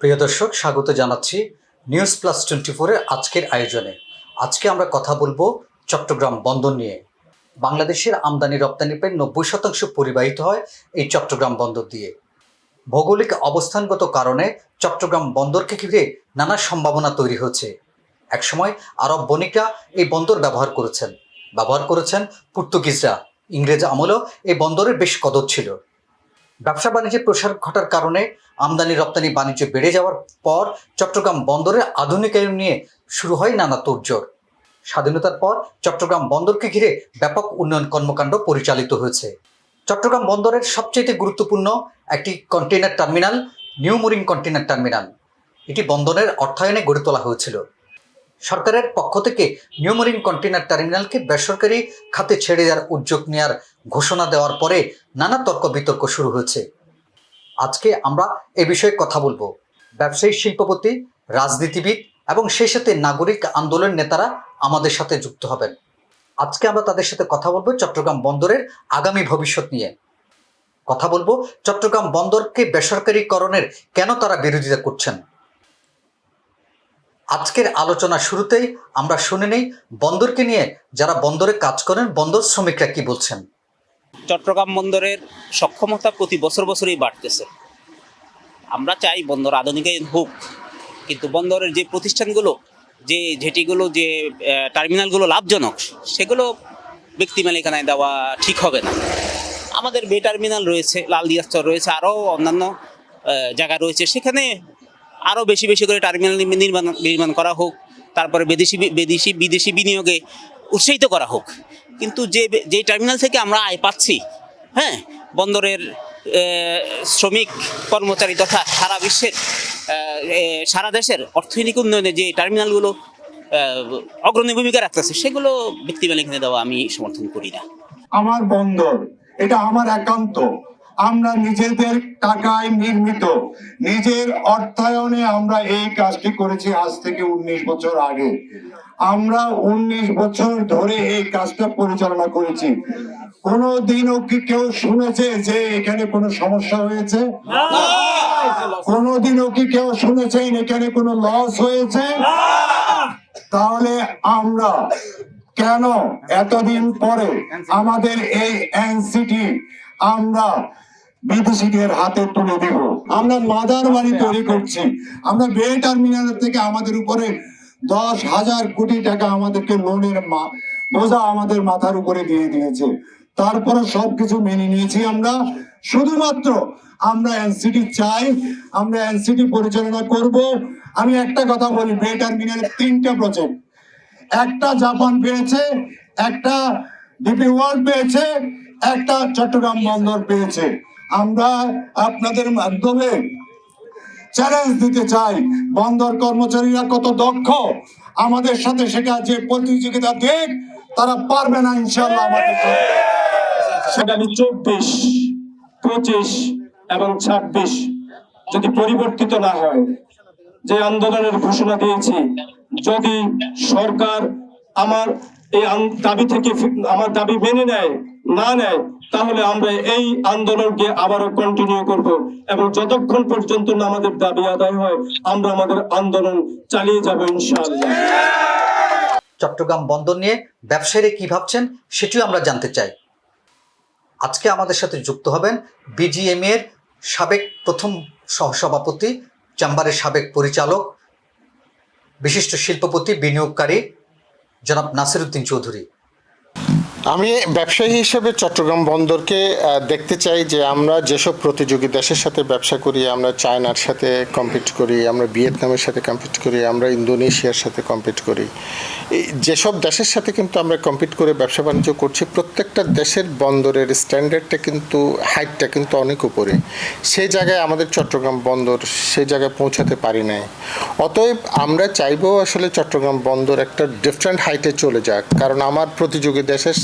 প্রিয় দর্শক, স্বাগত জানাচ্ছি নিউজ প্লাস টোয়েন্টি ফোরের আজকের আয়োজনে। আজকে আমরা কথা বলব চট্টগ্রাম বন্দর নিয়ে। বাংলাদেশের আমদানি রপ্তানি প্রায় নব্বই শতাংশ পরিবাহিত হয় এই চট্টগ্রাম বন্দর দিয়ে। ভৌগোলিক অবস্থানগত কারণে চট্টগ্রাম বন্দরকে ঘিরে নানা সম্ভাবনা তৈরি হচ্ছে একসময় আরব বণিকরা এই বন্দর ব্যবহার করেছেন। ব্যবহার করেছেন পর্তুগিজরা। ইংরেজ আমলেও এই বন্দরের বেশ কদর ছিল। ব্যবসা বাণিজ্যের প্রসার ঘটার কারণে আমদানি রপ্তানি বাণিজ্য বেড়ে যাওয়ার পর চট্টগ্রাম বন্দরের আধুনিকায়ন নিয়ে শুরু হয় নানা তোড়জোড়। স্বাধীনতার পর চট্টগ্রাম বন্দরকে ঘিরে ব্যাপক উন্নয়ন কর্মকাণ্ড পরিচালিত হয়েছে। চট্টগ্রাম বন্দরের সবচেয়ে গুরুত্বপূর্ণ একটি container terminal, New Mooring container terminal. এটি বন্দরের অর্থায়নে গড়ে তোলা হয়েছিল। সরকারের পক্ষ থেকে নিউ কন্টেনার টার্মিনালকে বেসরকারি খাতে ছেড়ে দেওয়ার উদ্যোগ নেওয়ার ঘোষণা দেওয়ার পরে নানা তর্ক বিতর্ক শুরু হয়েছে। আজকে আমরা এ বিষয়ে কথা বলব। ব্যবসায়ী শিল্পপতি, রাজনীতিবিদ এবং সেই সাথে নাগরিক আন্দোলন নেতারা আমাদের সাথে যুক্ত হবেন। আজকে আমরা তাদের সাথে কথা বলব চট্টগ্রাম বন্দরের আগামী ভবিষ্যৎ নিয়ে। কথা বলব চট্টগ্রাম বন্দরকে বেসরকারীকরণের কেন তারা বিরোধিতা করছেন? আজকের আলোচনা শুরুতেই আমরা শুনে নেই বন্দরকে নিয়ে যারা বন্দরে কাজ করেন, বন্দর শ্রমিকরা কি বলছেন? চট্টগ্রাম বন্দরের সক্ষমতা প্রতি বছর বছরই বাড়তেছে। আমরা চাই বন্দর আধুনিকায়ন হোক, কিন্তু বন্দরের যে প্রতিষ্ঠানগুলো, যে যেটিগুলো যে টার্মিনালগুলো লাভজনক, সেগুলো ব্যক্তি মালিকানায় দেওয়া ঠিক হবে না। আমাদের বে টার্মিনাল রয়েছে লাল দিয়াস্তর রয়েছে, আরও অন্যান্য জায়গা রয়েছে। সেখানে আরও বেশি বেশি করে টার্মিনাল নির্মাণ নির্মাণ করা হোক, তারপরে বিদেশি বিদেশি বিদেশি বিনিয়োগে উৎসাহিত করা হোক। কিন্তু যে যে টার্মিনাল থেকে আমরা আয় পাচ্ছি হ্যাঁ বন্দরের শ্রমিক, কর্মচারী তথা সারা বিশ্বের সারা দেশের অর্থনৈতিক উন্নয়নে যে টার্মিনালগুলো অগ্রণী ভূমিকা রাখতেছে, সেগুলো ব্যক্তি মালিকানা দেওয়া আমি সমর্থন করি না। আমার বন্দর, এটা আমার একান্ত আমরা নিজেদের টাকায় নির্মিত। নিজের অর্থায়নে আমরা এই কাজটি করেছি আজ থেকে উনিশ বছর আগে। আমরা উনিশ বছর ধরে এই কাজটা পরিচালনা করেছি। কোনো দিনও কি কেউ শুনেছে যে এখানে কোনো সমস্যা হয়েছে? কোনোদিনও কি কেউ শুনেছেন এখানে কোনো লস হয়েছে? তাহলে আমরা কেন এতদিন পরে আমাদের এই এনসিটি আমরা বিদেশিদের হাতে তুলে আমরা মাদার বাড়ি তৈরি করছি। আমরা টার্মিনাল থেকে আমাদের উপরে দশ হাজার কোটি টাকা আমাদেরকে লোনের বোঝা আমাদের মাথার উপরে দিয়ে দিয়েছে। তারপরে সবকিছু মেনে নিয়েছি আমরা। শুধুমাত্র আমরা এনসিটি চাই, আমরা এনসিটি পরিচালনা করব। আমি একটা কথা বলি বে টার্মিনালের তিনটা প্রজেক্ট একটা জাপান পেয়েছে, একটা ডিপি ওয়ার্ল্ড পেয়েছে, একটা চট্টগ্রাম বন্দর পেয়েছে। আমরা আপনাদের মাধ্যমে চ্যালেঞ্জ দিতে চাই বন্দর কর্মচারীরা কত দক্ষ আমাদের সাথে সেটা যে প্রতিযোগিতা দেখ, তারা পারবে না ইনশাল্লাহ আমাদের। আগামী চব্বিশ, পঁচিশ এবং ছাব্বিশ যদি পরিবর্তিত না হয়, যে আন্দোলনের ঘোষণা দিয়েছি, যদি সরকার আমার এই দাবি থেকে আমার দাবি মেনে নেয়, না নেয় তাহলে আমরা এই আন্দোলনকে আবারও কন্টিনিউ করব এবং যতক্ষণ পর্যন্ত না আমাদের দাবি আদায় হয়, আমরা আমাদের আন্দোলন চালিয়ে যাব ইনশাআল্লাহ। চট্টগ্রাম বন্দর নিয়ে ব্যবসায়ীরা কি ভাবছেন, সেটিও আমরা জানতে চাই। আজকে আমাদের সাথে যুক্ত হবেন বিজিএম এর সাবেক প্রথম সহসভাপতি, চেম্বারের সাবেক পরিচালক, বিশিষ্ট শিল্পপতি, বিনিয়োগকারী জনাব নাসিরুদ্দিন চৌধুরী। আমি ব্যবসায়ী হিসেবে চট্টগ্রাম বন্দরকে দেখতে চাই যে আমরা যেসব প্রতিযোগী দেশের সাথে ব্যবসা করি, আমরা চায়নার সাথে কম্পিট করি, আমরা ভিয়েতনামের সাথে কম্পিট করি, আমরা ইন্দোনেশিয়ার সাথে কম্পিট করি। যেসব দেশের সাথে কিন্তু আমরা কম্পিট করে ব্যবসা বাণিজ্য করছি, প্রত্যেকটা দেশের বন্দরের স্ট্যান্ডার্ডটা কিন্তু হাইটটা কিন্তু অনেক উপরে। সেই জায়গায় আমাদের চট্টগ্রাম বন্দর, সেই জায়গায় পৌঁছাতে পারি নাই। অতএব আমরা চাইব আসলে চট্টগ্রাম বন্দর একটা ডিফারেন্ট হাইটে চলে যাক, কারণ আমার প্রতিযোগী দেশের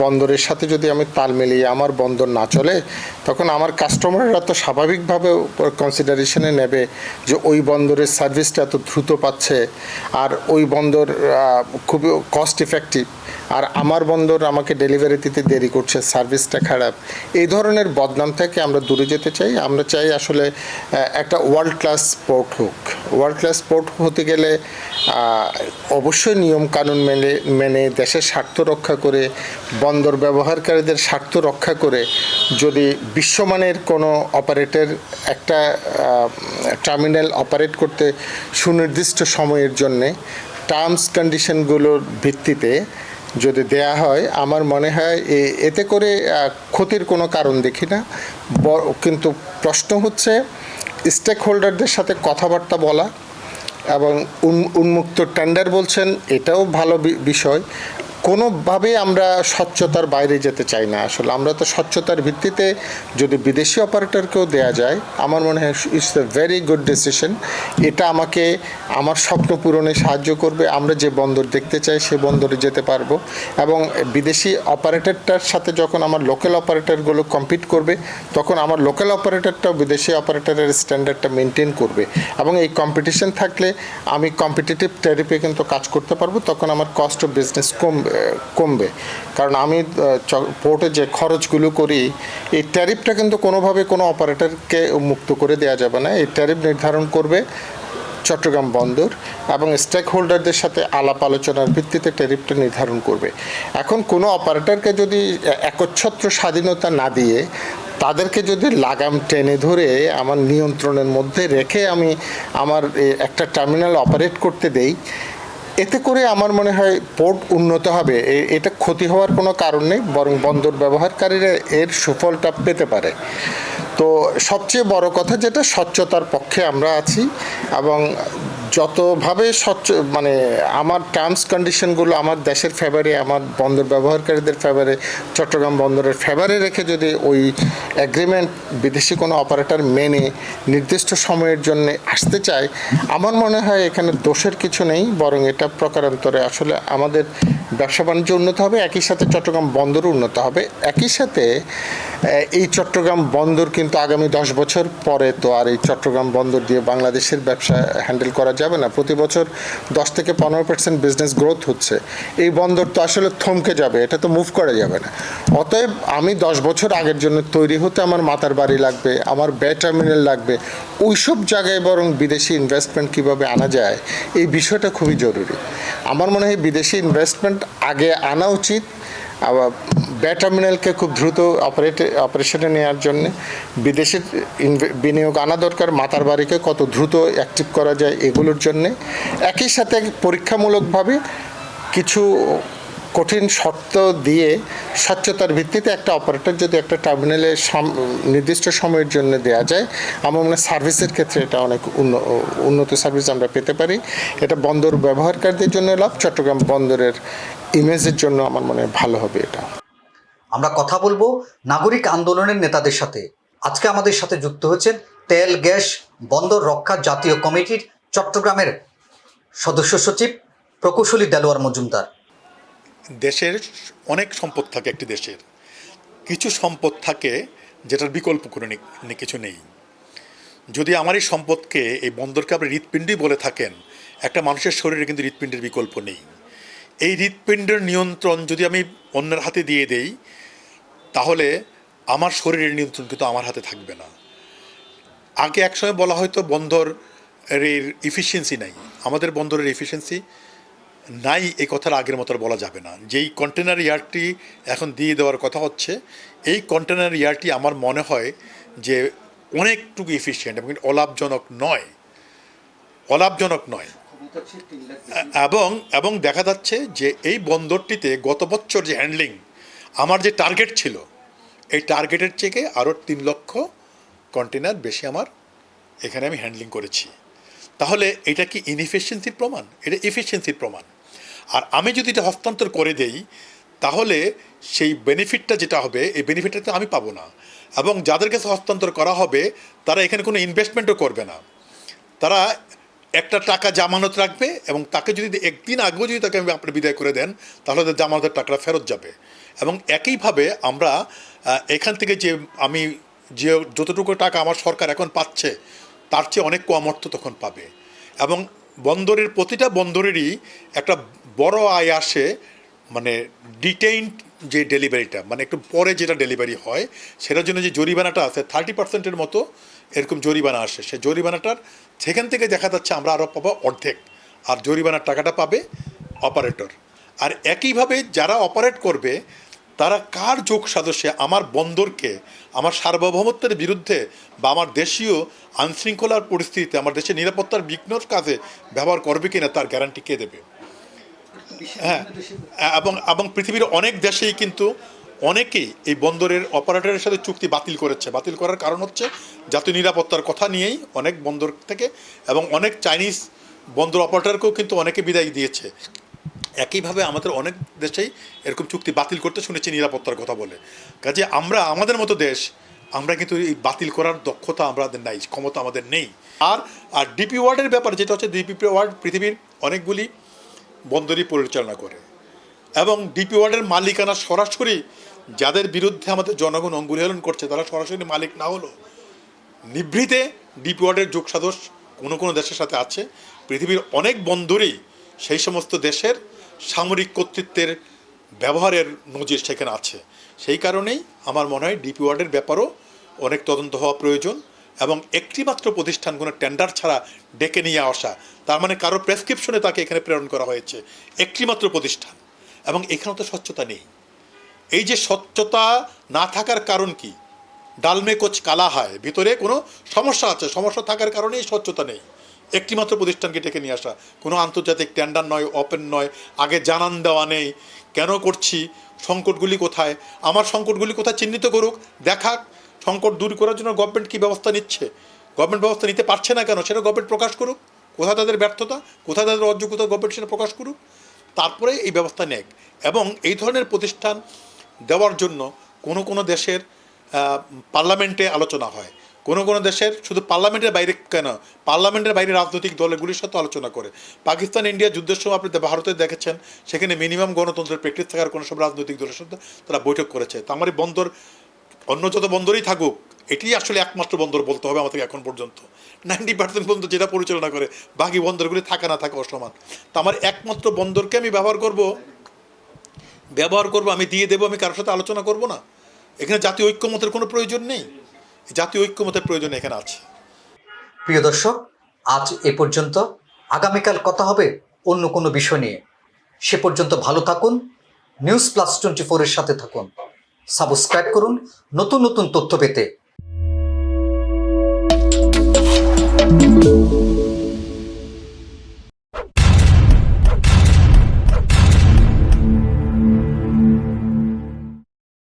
বন্দরের সাথে যদি আমি তাল মিলিয়ে আমার বন্দর না চলে, তখন আমার কাস্টমাররা তো স্বাভাবিকভাবে কনসিডারেশনে নেবে যে ওই বন্দরের সার্ভিসটা এত দ্রুত পাচ্ছে আর ওই বন্দর খুবই কস্ট ইফেক্টিভ আর আমার বন্দর আমাকে ডেলিভারি দিতে দেরি করছে সার্ভিসটা খারাপ। এই ধরনের বদনাম থেকে আমরা দূরে যেতে চাই। আমরা চাই আসলে একটা ওয়ার্ল্ড ক্লাস পোর্ট হোক। ওয়ার্ল্ড ক্লাস পোর্ট হতে গেলে অবশ্যই নিয়ম কানুন মেনে মেনে দেশের স্বার্থ রক্ষা করে বন্দর ব্যবহারকারীদের স্বার্থ রক্ষা করে যদি বিশ্বমানের কোনো অপারেটর একটা টার্মিনাল অপারেট করতে সুনির্দিষ্ট সময়ের জন্যে টার্মস কন্ডিশনগুলোর ভিত্তিতে যদি দেয়া হয়, আমার মনে হয় এতে করে ক্ষতির কোনো কারণ দেখি না। কিন্তু প্রশ্ন হচ্ছে স্টেক হোল্ডারদের সাথে কথাবার্তা বলা এবং উন- উন্মুক্ত টেন্ডার বলছেন, এটাও ভালো বিষয়। কোনোভাবে আমরা স্বচ্ছতার বাইরে যেতে চাই না আসলে। আমরা তো স্বচ্ছতার ভিত্তিতে যদি বিদেশি অপারেটরকেও দেয়া যায়, আমার মনে হয় it's a very good decision এটা আমাকে, আমার স্বপ্ন পূরণে সাহায্য করবে। আমরা যে বন্দর দেখতে চাই, সে বন্দরে যেতে পারব। এবং বিদেশি অপারেটরটার সাথে যখন আমার লোকাল অপারেটরগুলো কম্পিট করবে, তখন আমার লোকাল অপারেটরটাও বিদেশি অপারেটরের স্ট্যান্ডার্ডটা মেনটেন করবে। এবং এই কম্পিটিশন থাকলে আমি কম্পিটিটিভ ট্যারিফে কিন্তু কাজ করতে পারব। তখন আমার কস্ট অফ বিজনেস কমবে। কমবে। কারণ আমি পোর্টে যে খরচগুলো করি, এই ট্যারিফটা কিন্তু কোনোভাবে কোনো অপারেটরকে মুক্ত করে দেওয়া যাবে না। এই ট্যারিফ নির্ধারণ করবে চট্টগ্রাম বন্দর এবং স্টেক হোল্ডারদের সাথে আলাপ আলোচনার ভিত্তিতে ট্যারিফটা নির্ধারণ করবে। এখন কোনো অপারেটরকে যদি একচ্ছত্র স্বাধীনতা না দিয়ে তাদেরকে যদি লাগাম টেনে ধরে আমার নিয়ন্ত্রণের মধ্যে রেখে আমি আমার একটা টার্মিনাল অপারেট করতে দেই এতে করে আমার মনে হয় পোর্ট উন্নত হবে। এটা ক্ষতি হওয়ার কোনো কারণ নেই, বরং বন্দর ব্যবহারকারীরা এর সুফলটা পেতে পারে। তো সবচেয়ে বড় কথা যেটা, স্বচ্ছতার পক্ষে আমরা আছি এবং যতভাবে স্বচ্ছ মানে আমার টার্মস কন্ডিশনগুলো আমার দেশের ফেভারে আমার বন্দর ব্যবহারকারীদের ফেভারে চট্টগ্রাম বন্দরের ফেভারে রেখে যদি ওই অ্যাগ্রিমেন্ট বিদেশি কোনো অপারেটর মেনে নির্দিষ্ট সময়ের জন্য আসতে চায়, আমার মনে হয় এখানে দোষের কিছু নেই, বরং এটা প্রকারান্তরে আসলে আমাদের ব্যবসা বাণিজ্য উন্নত হবে, একই সাথে চট্টগ্রাম বন্দরও উন্নত হবে। একই সাথে এই চট্টগ্রাম বন্দর কিন্তু আগামী দশ বছর পরে তো আর এই চট্টগ্রাম বন্দর দিয়ে বাংলাদেশের ব্যবসা হ্যান্ডেল করা যাবে না। প্রতি বছর দশ থেকে পনেরো পার্সেন্ট বিজনেস গ্রোথ হচ্ছে। এই বন্দর তো আসলে থমকে যাবে, এটা তো মুভ করা যাবে না। অতএব আমি দশ বছর আগের জন্য তৈরি হতে আমার মাতার বাড়ি লাগবে, আমার বে টার্মিনাল লাগবে, ওইসব জায়গায় বরং বিদেশি ইনভেস্টমেন্ট কীভাবে আনা যায়, এই বিষয়টা খুবই জরুরি। আমার মনে হয় বিদেশি ইনভেস্টমেন্ট আগে আনা উচিত আবার বে টার্মিনালকে খুব দ্রুত অপারেট অপারেশনে নেওয়ার জন্য বিদেশের বিনিয়োগ আনা দরকার, মাতার বাড়িকে কত দ্রুত অ্যাক্টিভ করা যায় এগুলোর জন্যে। একই সাথে পরীক্ষামূলকভাবে কিছু কঠিন শর্ত দিয়ে স্বচ্ছতার ভিত্তিতে একটা অপারেটর যদি একটা টার্মিনালে নির্দিষ্ট সময়ের জন্য দেওয়া যায়, আমার মনে সার্ভিসের ক্ষেত্রে এটা অনেক উন্ন- উন্নত সার্ভিস আমরা পেতে পারি। এটা বন্দর ব্যবহারকারীদের জন্য লাভ, চট্টগ্রাম বন্দরের ইমেজের জন্য আমার মনে হয় ভালো হবে এটা। আমরা কথা বলব নাগরিক আন্দোলনের নেতাদের সাথে। আজকে আমাদের সাথে যুক্ত হয়েছেন তেল গ্যাস বন্দর রক্ষা জাতীয় কমিটির চট্টগ্রামের সদস্য সচিব প্রকৌশলী দেলোয়ার মজুমদার। দেশের অনেক সম্পদ থাকে একটি দেশের। কিছু সম্পদ থাকে যেটার বিকল্প কোনো কিছু নেই। যদি আমার এই সম্পদকে এই বন্দরকে আপনি হৃৎপিণ্ডই বলে থাকেন একটা মানুষের শরীরে কিন্তু হৃৎপিণ্ডের বিকল্প নেই। এই হৃৎপিণ্ডের নিয়ন্ত্রণ যদি আমি অন্যের হাতে দিয়ে দেই, তাহলে আমার শরীরের নিয়ন্ত্রণ কিন্তু আমার হাতে থাকবে না। আগে একসময় বলা হয়তো বন্দর এর ইফিসিয়েন্সি নাই। আমাদের বন্দরের এফিসিয়েন্সি নাই, এই কথার আগের মতো বলা যাবে না। যেই কন্টেনার ইয়ারটি এখন দিয়ে দেওয়ার কথা হচ্ছে, এই কন্টেনার ইয়ারটি আমার মনে হয় যে অনেকটুকু এফিসিয়েন্ট এবং অলাভজনক নয়। অলাভজনক নয়। এবং এবং দেখা যাচ্ছে যে এই বন্দরটিতে গত বছর যে হ্যান্ডলিং আমার যে টার্গেট ছিল, এই টার্গেটের থেকে আরও তিন লক্ষ কন্টেনার বেশি আমার এখানে আমি হ্যান্ডলিং করেছি। তাহলে এটা কি ইনএফিসিয়েন্সির প্রমাণ? এটা এফিসিয়েন্সির প্রমাণ। আর আমি যদি এটা হস্তান্তর করে দেই, তাহলে সেই বেনিফিটটা যেটা হবে, এই বেনিফিটটা তো আমি পাবো না। এবং যাদের কাছে হস্তান্তর করা হবে, তারা এখানে কোনো ইনভেস্টমেন্টও করবে না। তারা একটা টাকা জামানত রাখবে এবং তাকে যদি একদিন আগেও যদি তাকে আপনি বিদায় করে দেন, তাহলে তার জামানতের টাকাটা ফেরত যাবে। এবং একইভাবে আমরা এখান থেকে যে আমি যে যতটুকু টাকা আমার সরকার এখন পাচ্ছে, তার চেয়ে অনেক কম অর্থ তখন পাবে। এবং বন্দরের প্রতিটা বন্দরেরই একটা বড় আয় আসে মানে ডিটেইনড যে ডেলিভারিটা মানে একটু পরে যেটা ডেলিভারি হয়, সেটার জন্য যে জরিমানাটা আছে থার্টি পার্সেন্টের মতো এরকম জরিমানা আসে। সে জরিমানাটার সেখান থেকে দেখা যাচ্ছে আমরা আরও পাবো অর্ধেক। আর জরিমানার টাকাটা পাবে অপারেটর আর একইভাবে যারা অপারেট করবে তারা কার যোগ সাদস্যে? আমার বন্দরকে আমার সার্বভৌমত্বের বিরুদ্ধে বা আমার দেশীয় আইনশৃঙ্খলার পরিস্থিতিতে আমার দেশের নিরাপত্তার বিঘ্নর কাজে ব্যবহার করবে কিনা তার গ্যারান্টি কে দেবে? হ্যাঁ এবং এবং পৃথিবীর অনেক দেশেই কিন্তু অনেকেই এই বন্দরের অপারেটরের সাথে চুক্তি বাতিল করেছে। বাতিল করার কারণ হচ্ছে জাতীয় নিরাপত্তার কথা নিয়েই অনেক বন্দর থেকে এবং অনেক চাইনিজ বন্দর অপারেটরকেও কিন্তু অনেকে বিদায় দিয়েছে। একইভাবে আমাদের অনেক দেশেই এরকম চুক্তি বাতিল করতে শুনেছি নিরাপত্তার কথা বলে। কাজে আমরা, আমাদের মতো দেশ, আমরা কিন্তু এই বাতিল করার দক্ষতা আমাদের নাই, ক্ষমতা আমাদের নেই। আর আর ডিপি ওয়ার্ডের ব্যাপার যেটা হচ্ছে ডিপি ওয়ার্ড পৃথিবীর অনেকগুলি বন্দরই পরিচালনা করে। এবং ডিপি ওয়ার্ডের মালিকানা সরাসরি যাদের বিরুদ্ধে আমাদের জনগণ অঙ্গুলিহরণ করছে, তারা সরাসরি মালিক না হলো নিভৃতে ডিপি ওয়ার্ডের যোগ সাদস কোনো কোনো দেশের সাথে আছে। পৃথিবীর অনেক বন্দরই সেই সমস্ত দেশের সামরিক কর্তৃত্বের ব্যবহারের নজির সেখানে আছে। সেই কারণেই আমার মনে হয় ডিপি ওয়ার্ডের ব্যাপারও অনেক তদন্ত হওয়া প্রয়োজন এবং একটিমাত্র প্রতিষ্ঠান কোনো টেন্ডার ছাড়া ডেকে নিয়ে আসা, তার মানে কারও প্রেসক্রিপশনে তাকে এখানে প্রেরণ করা হয়েছে। একটিমাত্র প্রতিষ্ঠান। এবং এখানেও তো স্বচ্ছতা নেই। এই যে স্বচ্ছতা না থাকার কারণ কি? ডালমে কোচ কালা হয়। ভিতরে কোনো সমস্যা আছে? সমস্যা থাকার কারণেই স্বচ্ছতা নেই। একটিমাত্র প্রতিষ্ঠানকে ডেকে নিয়ে আসা। কোনো আন্তর্জাতিক টেন্ডার নয় ওপেন নয়, আগে জানান দেওয়া নেই। কেন করছি? সংকটগুলি কোথায়? আমার সংকটগুলি কোথায় চিহ্নিত করুক? দেখাক সংকট দূর করার জন্য গভর্নমেন্ট কী ব্যবস্থা নিচ্ছে? গভর্নমেন্ট ব্যবস্থা নিতে পারছে না কেন? সেটা গভর্নমেন্ট প্রকাশ করুক। কোথায় তাদের ব্যর্থতা? কোথায় তাদের অযোগ্যতা গভর্নমেন্ট সেটা প্রকাশ করুক? তারপরে এই ব্যবস্থা নেক। এবং এই ধরনের প্রতিষ্ঠান দেওয়ার জন্য কোনো কোনো দেশের পার্লামেন্টে আলোচনা হয়। কোনো কোনো দেশের শুধু পার্লামেন্টের বাইরে কেন? পার্লামেন্টের বাইরে রাজনৈতিক দলগুলির সাথে আলোচনা করে। পাকিস্তান, ইন্ডিয়া যুদ্ধের সময় আপনি ভারতে দেখেছেন, সেখানে মিনিমাম গণতন্ত্রের প্র্যাকটিস থাকার কোনো সব রাজনৈতিক দলের সাথে তারা বৈঠক করেছে। তা আমার এই বন্দর, অন্য যত বন্দরই থাকুক এটি আসলে একমাত্র বন্দর বলতে হবে আমাদের এখন পর্যন্ত। নাইনটি পার্সেন্ট বন্দর যেটা পরিচালনা করে, বাকি বন্দরগুলি থাকা না থাকা অসমান। তা আমার একমাত্র বন্দরকে আমি ব্যবহার করব? ব্যবহার করব, আমি দিয়ে দেবো, আমি কারোর সাথে আলোচনা করব না? এখানে জাতীয় ঐক্যমতের কোনো প্রয়োজন নেই? জাতীয় ঐক্যমতের প্রয়োজন এখানে আছে। প্রিয় দর্শক, আজ এ পর্যন্ত। আগামীকাল কথা হবে অন্য কোনো বিষয় নিয়ে। সে পর্যন্ত ভালো থাকুন নিউজ প্লাস টোয়েন্টি ফোরের সাথে থাকুন। সাবস্ক্রাইব করুন, নতুন নতুন তথ্য পেতে। Thank you.